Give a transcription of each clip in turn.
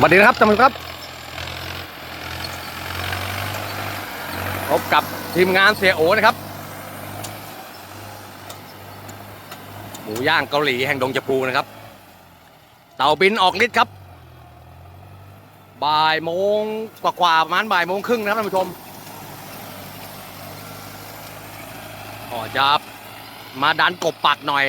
สวัสดีนะครับท่านผู้ชมครับพบกับทีมงานเสียโอนะครับ หมูย่างเกาหลีแห่งดงจปูนะครับ เต่าบินออกฤทธิ์ครับบ่ายโมงกว่าๆประมาณบ่ายโมงครึ่งนะครับท่านผู้ชมอ๋อจะมาดันกบปักหน่อย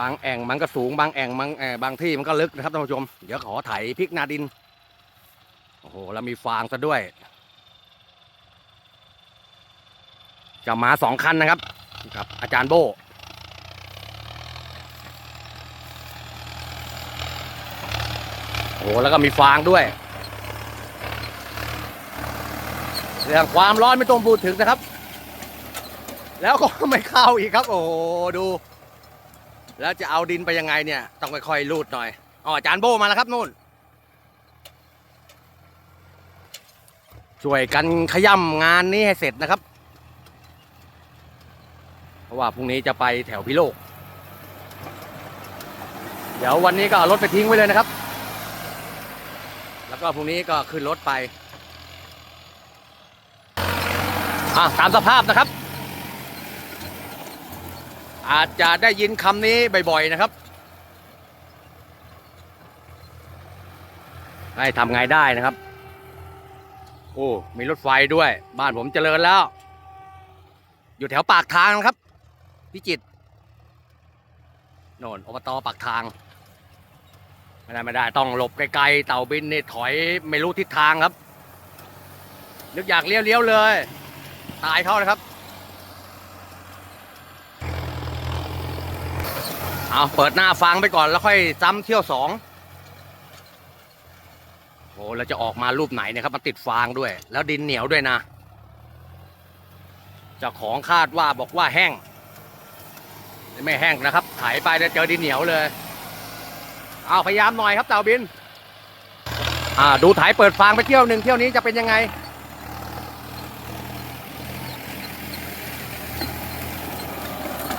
บางแอ่งมันก็สูงบางแอ่งบางเอ่อบางที่มันก็ลึกนะครับท่านผู้ชม เดี๋ยวขอไถพริกนาดิน โอ้โห แล้วมีฟางซะด้วย จะมาสองคันนะครับ กับอาจารย์โบโอ้โห แล้วก็มีฟางด้วย เรื่องความร้อนไม่ต้องพูดถึงนะครับ แล้วก็ไม่เข้าอีกครับ โอ้โห ดู แล้วจะเอาดินไปยังไงเนี่ย ต้องค่อยๆลูดหน่อยอ๋ออาจารย์โบมาแล้วครับนู่น ช่วยกันขย่ำงานนี้ให้เสร็จนะครับ เพราะว่าพรุ่งนี้จะไปแถวพิโลก เดี๋ยววันนี้ก็เอารถไปทิ้งไว้เลยนะครับ แล้วก็พรุ่งนี้ก็ขึ้นรถไปอะตามสภาพนะครับ อาจจะได้ยินคำนี้บ่อยๆนะครับ ให้ทำไงได้นะครับ โอ้ มีรถไฟด้วย บ้านผมเจริญแล้ว อยู่แถวปากทางนะครับ พิจิตรโน่นอบตปากทาง ไม่ได้ไม่ได้ต้องหลบไกลๆ เต่าบินนี่ถอยไม่รู้ทิศทางครับ นึกอยากเลี้ยวๆเลย ตายเขานะครับ เอาเปิดหน้าฟังไปก่อนแล้วค่อยซ้ำเที่ยวสองโอ้เราจะออกมารูปไหนเนี่ยครับมันติดฟางด้วย แล้วดินเหนียวด้วยนะเจ้าของคาดว่าบอกว่าแห้ง ไม่แห้งนะครับไถไปแล้วเจอดินเหนียวเลย เอาพยายามหน่อยครับเต่าบิน อ่าดูไถเปิดฟางไปเที่ยวหนึ่งเที่ยวนี้จะเป็นยังไง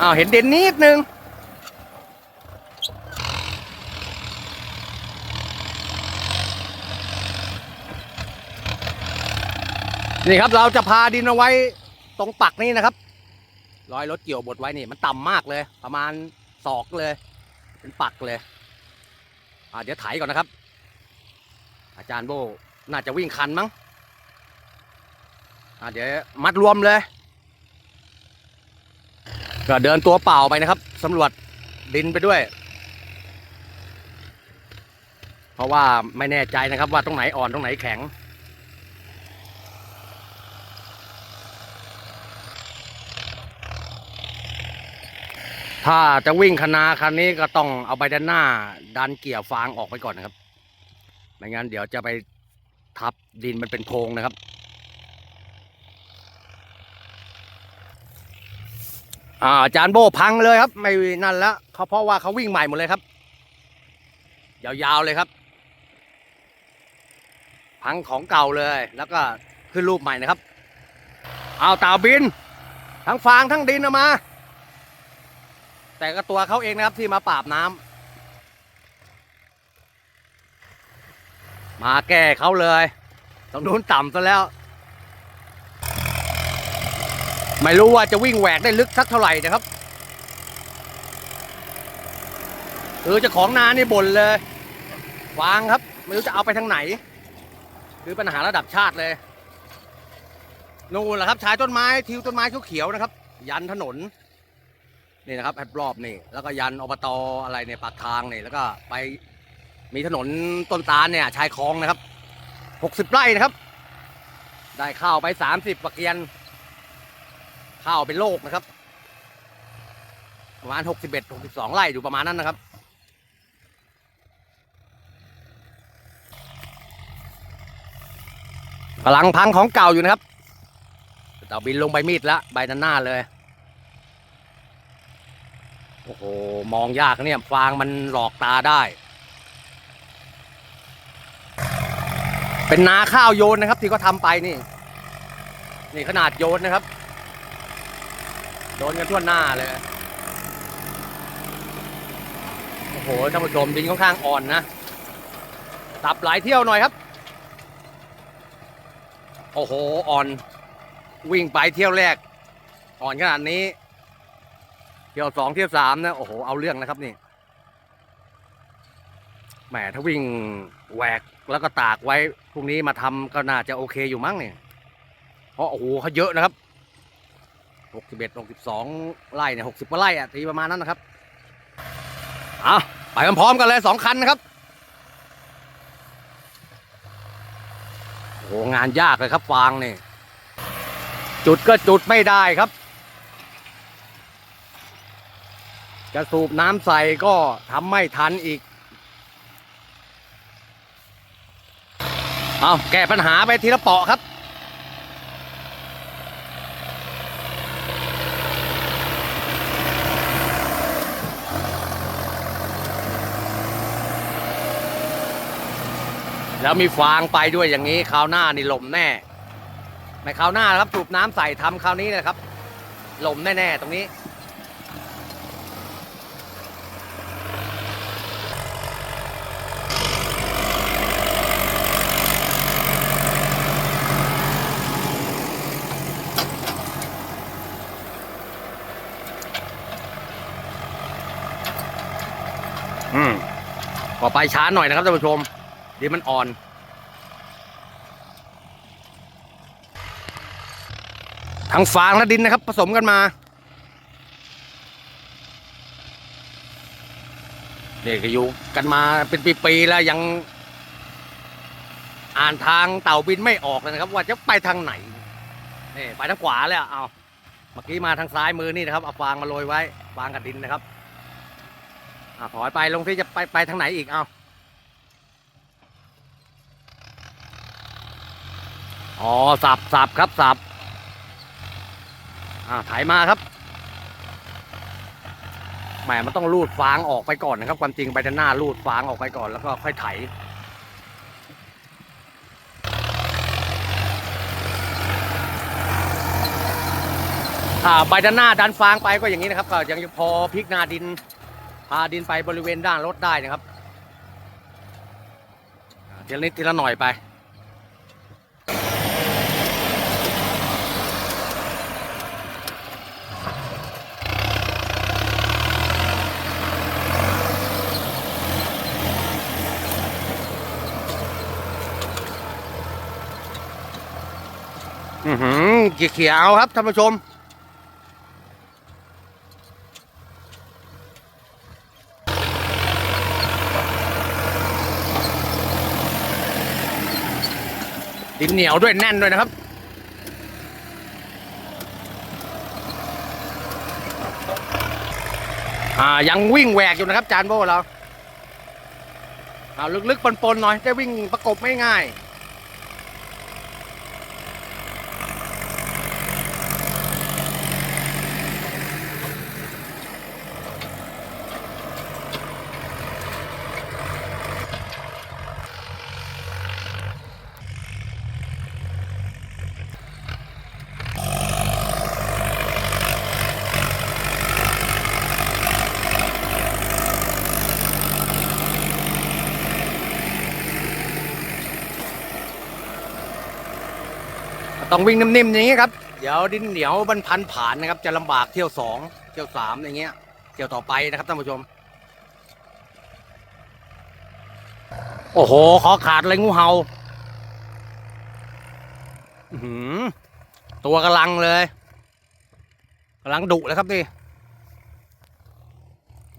อ้าวเห็นเดินนิดนึง นี่ครับเราจะพาดินเอาไว้ตรงปักนี่นะครับรอยรถเกี่ยวบดไว้นี่มันต่ำมากเลย ประมาณศอกเลย เป็นปักเลยอ่าเดี๋ยวไถก่อนนะครับ อาจารย์โบน่าจะวิ่งคันมั้งอ่าเดี๋ยวมัดรวมเลย ก็เดินตัวเปล่าไปนะครับสำรวจดินไปด้วย เพราะว่าไม่แน่ใจนะครับว่าตรงไหนอ่อนตรงไหนแข็ง ถ้าจะวิ่งคณาคันนี้ก็ต้องเอาไปด้านหน้า ดันเกี่ยวฟางออกไปก่อนนะครับไม่งั้นเดี๋ยวจะไปทับดินมันเป็นโพรงนะครับอาจารย์โบพังเลยครับ ไม่นั่นแล้วเขาเพราะว่าเขาวิ่งใหม่หมดเลยครับ ยาวๆเลยครับ พังของเก่าเลย แล้วก็ขึ้นรูปใหม่นะครับ เอาเต่าบิน ทั้งฟางทั้งดินเอามา แต่ก็ตัวเขาเองนะครับที่มาปราบน้ำมาแก้เขาเลยตรงนู้นต่ำซะแล้ว ไม่รู้ว่าจะวิ่งแหวกได้ลึกสักเท่าไหร่นะครับเออเจ้าของนานี่บ่นเลย วางครับ ไม่รู้จะเอาไปทางไหน คือปัญหาระดับชาติเลยนู่นแหละครับชายต้นไม้ทิวต้นไม้เขียวๆนะครับ ยันถนน นี่นะครับรอบนี่ แล้วก็ยันอบตอะไรเนี่ยปากทางนี่แล้วก็ไปมีถนนต้นตาลเนี่ยชายคลองนะครับหกสิบไร่นะครับ ได้ข้าวไปสามสิบปักเกียน ข้าวเป็นโลกนะครับ ประมาณหกสิบเอ็ดหกสิบสองไร่อยู่ประมาณนั้นนะครับกำลังพังของเก่าอยู่นะครับเต่าบินลงใบมีดแล้วใบด้านหน้าเลย โอ้โห มองยากเนี่ย ฟางมันหลอกตาได้ เป็นนาข้าวโยนนะครับ ที่เขาทำไปนี่ นี่ขนาดโยนนะครับ โดนกันทั่วหน้าเลย โอ้โหโหท่านผู้ชมดินค่อนข้างอ่อนนะตับหลายเที่ยวหน่อยครับ โอ้โห อ่อน วิ่งไปเที่ยวแรก อ่อนขนาดนี้ เที่ยวสองเที่ยวสามนะ โอ้โห เอาเรื่องนะครับนี่ แหมถ้าวิ่งแหวกแล้วก็ตากไว้พรุ่งนี้มาทำก็น่าจะโอเคอยู่มั้งเนี่ย เพราะโอ้โหเขาเยอะนะครับหกสิบเอ็ดหกสิบสองไร่เนี่ยหกสิบกว่าไร่อะตีประมาณนั้นนะครับ เอาไปพร้อมกันเลยสองคันนะครับ โอ้โหงานยากเลยครับฟางนี่ จุดก็จุดไม่ได้ครับ จะสูบน้ำใส่ก็ทำไม่ทันอีก เอาแก้ปัญหาไปทีละเปาะครับแล้วมีฟางไปด้วยอย่างนี้คราวหน้านี่หล่มแน่ ในคราวหน้าครับสูบน้ำใส่ทำคราวนี้นะครับหล่มแน่ๆตรงนี้ อืมก็ไปช้าหน่อยนะครับท่านผู้ชม เดี๋ยวมันอ่อน ทั้งฟางและดินนะครับ ผสมกันมาเนี่ยก็อยู่กันมาเป็นปีๆแล้วยัง อ่านทางเต่าบินไม่ออกเลยนะครับ ว่าจะไปทางไหนนี่ไปทางขวาเลยอะเอาเมื่อกี้มาทางซ้ายมือนี่นะครับเอาฟางมาโรยไว้ฟางกับดินนะครับ อ่าถอยไปลงที่จะไปไปทางไหนอีกเอาอ๋อสับสับครับสับอ่าถ่ายมาครับแหมมันต้องรูดฟางออกไปก่อนนะครับ ความจริงใบด้านหน้ารูดฟางออกไปก่อนแล้วก็ค่อยไถอ่าใบด้านหน้าดันฟางไปก็อย่างนี้นะครับก็ยังพอพลิกนาดิน พาดินไปบริเวณด้านรถได้นะครับอ่าทีละนิดทีละหน่อยไป อือหือเขียวๆครับท่านผู้ชม ดินเหนียวด้วยแน่นด้วยนะครับ อ่ายังวิ่งแหวกอยู่นะครับ จานโบเราเอาลึกๆปนๆหน่อยจะวิ่งประกบไม่ง่าย ต้องวิ่งนิ่มๆอย่างนี้ครับ เดี๋ยวดินเหนียวบันพันผ่านนะครับ จะลำบากเที่ยวสองเที่ยวสามอย่างเงี้ย เที่ยวต่อไปนะครับท่านผู้ชม โอ้โห ขอขาดเลยงูเห่าอื้อหือตัวกำลังเลยกำลังดุเลยครับนี่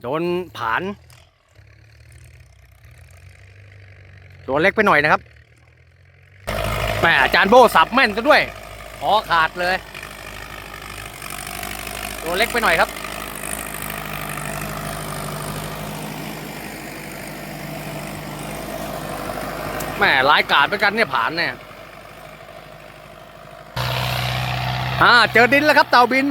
โดนผ่าน ตัวเล็กไปหน่อยนะครับ ม่อาจารย์โบสับแม่นซะด้วยขอขาดเลย ตัวเล็กไปหน่อยครับ แม่ร้ายกาจเหมือนกันเนี่ยผ่านเนี่ยอ่าเจอดินแล้วครับเต่าบิน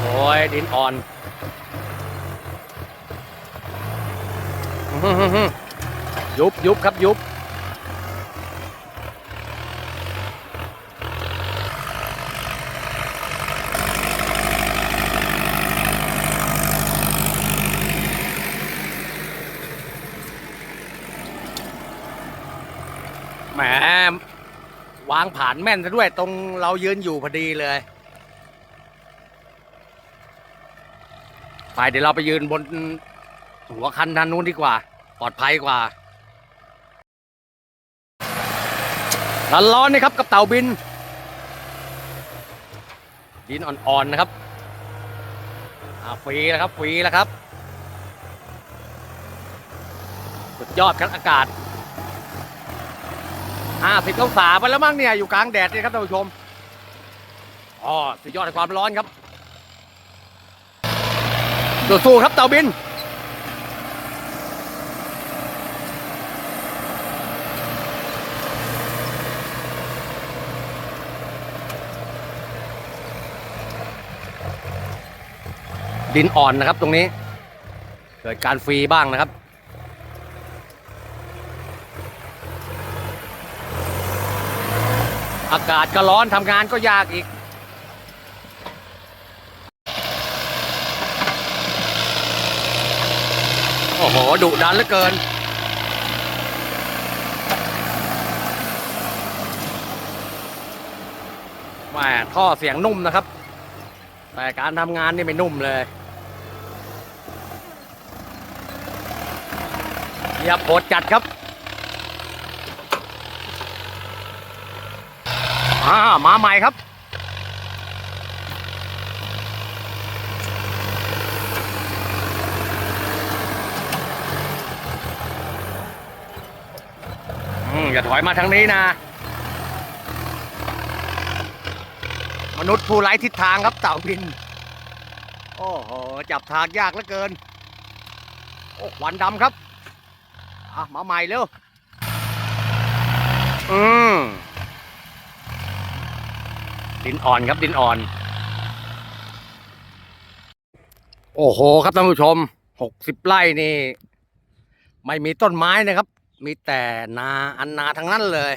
โอ้ยดินอ่อน ยุบยุบครับยุบแหมวางผ่านแม่นซะด้วย ตรงเรายืนอยู่พอดีเลยไปเดี๋ยวเราไปยืนบนหัวคันทางนู้นดีกว่า ปลอดภัยกว่าร้อนๆนี่ครับกับเต่าบิน ดินอ่อนๆนะครับฟรีแล้วครับฟรีแล้วครับ สุดยอดครับอากาศ50องศาไปแล้วมั้งเนี่ย อยู่กลางแดดนี่ครับท่านผู้ชมอ๋อสุดยอดในความร้อนครับสู้ๆครับเต่าบิน ดินอ่อนนะครับตรงนี้ เกิดการฟรีบ้างนะครับ อากาศก็ร้อนทำงานก็ยากอีก โอ้โหดุดันเหลือเกินแหม่ท่อเสียงนุ่มนะครับ แต่การทำงานนี่ไม่นุ่มเลย อย่าโผดจัดครับอ่ามาใหม่ครับอืมอย่าถอยมาทางนี้นะ มนุษย์ผู้ไร้ทิศทางครับเต่าบิน โอ้โห จับทางยากเหลือเกิน โอ้ควันดำครับ อะมาใหม่เร็ว อืมดินอ่อนครับดินอ่อน โอ้โห ครับท่านผู้ชมหกสิบไร่นี่ ไม่มีต้นไม้นะครับ มีแต่นาอันนาทั้งนั้นเลย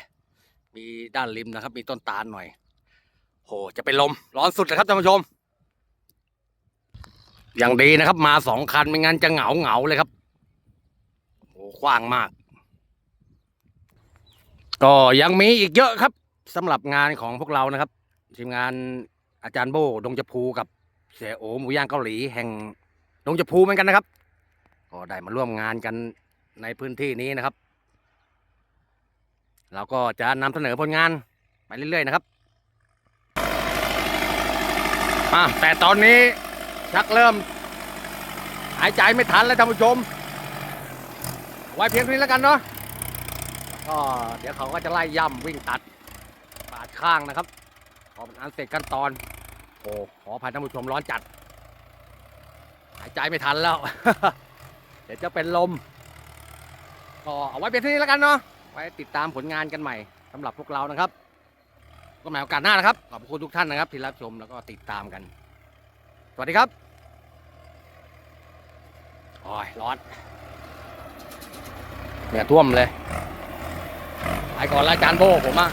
มีด้านริมนะครับ มีต้นตาลหน่อยโหจะเป็นลมร้อนสุดเลยครับท่านผู้ชม อย่างดีนะครับ มาสองคันไม่งั้นจะเหงาเหงาๆเลยครับโห กว้างมาก ก็ยังมีอีกเยอะครับสำหรับงานของพวกเรานะครับทีมงานอาจารย์โบดงจะพูกับเสียโอหมูย่างเกาหลีแห่งดงจะพูเหมือนกันนะครับ ก็ได้มาร่วมงานกันในพื้นที่นี้นะครับ เราก็จะนำเสนอผลงานไปเรื่อยๆนะครับอะแต่ตอนนี้ชักเริ่ม หายใจไม่ทันแล้วท่านผู้ชม ไว้เพียงเท่านี้แล้วกันเนาะก็เดี๋ยวเขาก็จะไล่ย่ำวิ่งตัดปาดข้างนะครับพอเป็นอันเสร็จขั้นตอนโอ้ขออภัยท่านผู้ชมร้อนจัด หายใจไม่ทันแล้ว เดี๋ยวจะเป็นลมก็เอาไว้เป็นที่นี้แล้วกันเนาะไว้ติดตามผลงานกันใหม่สำหรับพวกเรานะครับก็หมายโอกาสหน้านะครับขอบคุณทุกท่านนะครับที่รับชมแล้วก็ติดตามกัน สวัสดีครับโอ้ยร้อน เนี่ยท่วมเลยไปก่อนรายการโบผมอะ